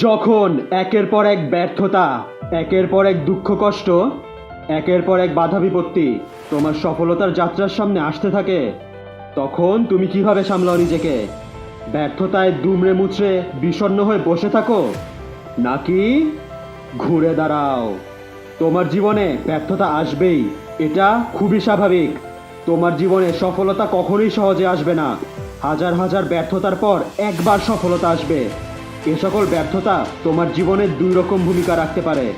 যখন একের পর এক ব্যর্থতা, একের পর এক দুঃখ কষ্ট, একের পর এক বাধা বিপত্তি তোমার সফলতার যাত্রার সামনে আসতে থাকে, তখন তুমি কীভাবে সামলাও নিজেকে? ব্যর্থতায় দুমড়ে মুচড়ে বিষণ্ণ হয়ে বসে থাকো, নাকি ঘুরে দাঁড়াও? তোমার জীবনে ব্যর্থতা আসবেই, এটা খুবই স্বাভাবিক। তোমার জীবনে সফলতা কখনোই সহজে আসবে না। হাজার হাজার ব্যর্থতার পর একবার সফলতা আসবে। এ সকল ব্যর্থতা তোমার জীবনে দুই রকম ভূমিকা রাখতে পারে।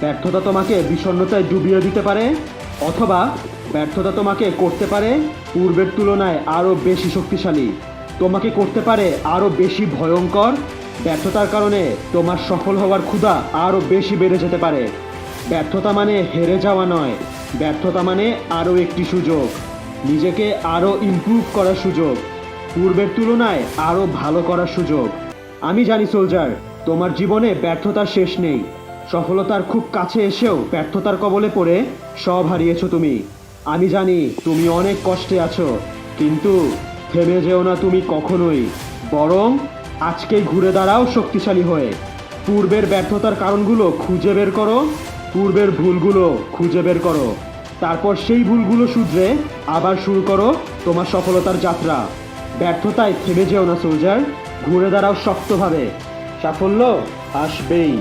ব্যর্থতা তোমাকে বিষণ্ণতায় ডুবিয়ে দিতে পারে, অথবা ব্যর্থতা তোমাকে করতে পারে পূর্বের তুলনায় আরও বেশি শক্তিশালী। তোমাকে করতে পারে আরও বেশি ভয়ঙ্কর, ব্যর্থতার কারণে তোমার সফল হওয়ার ক্ষুধা আরও বেশি বেড়ে যেতে পারে। ব্যর্থতা মানে হেরে যাওয়া নয়, ব্যর্থতা মানে আরও একটি সুযোগ, নিজেকে আরও ইমপ্রুভ করার সুযোগ, পূর্বের তুলনায় আরও ভালো করার সুযোগ। আমি জানি, সোলজার, তোমার জীবনে ব্যর্থতার শেষ নেই। সফলতার খুব কাছে এসেও ব্যর্থতার কবলে পড়ে সব হারিয়েছো তুমি। আমি জানি, তুমি অনেক কষ্টে আছো, কিন্তু থেমে যেও না তুমি কখনোই। বরং আজকেই ঘুরে দাঁড়াও শক্তিশালী হয়ে। পূর্বের ব্যর্থতার কারণগুলো খুঁজে বের করো, পূর্বের ভুলগুলো খুঁজে বের করো। তারপর সেই ভুলগুলো শুধরে আবার শুরু করো তোমার সফলতার যাত্রা। ব্যর্থতায় থেমে যেও না, সোলজার। ঘুরে দাঁড়াও শক্তভাবে। সাফল্য আসবেই।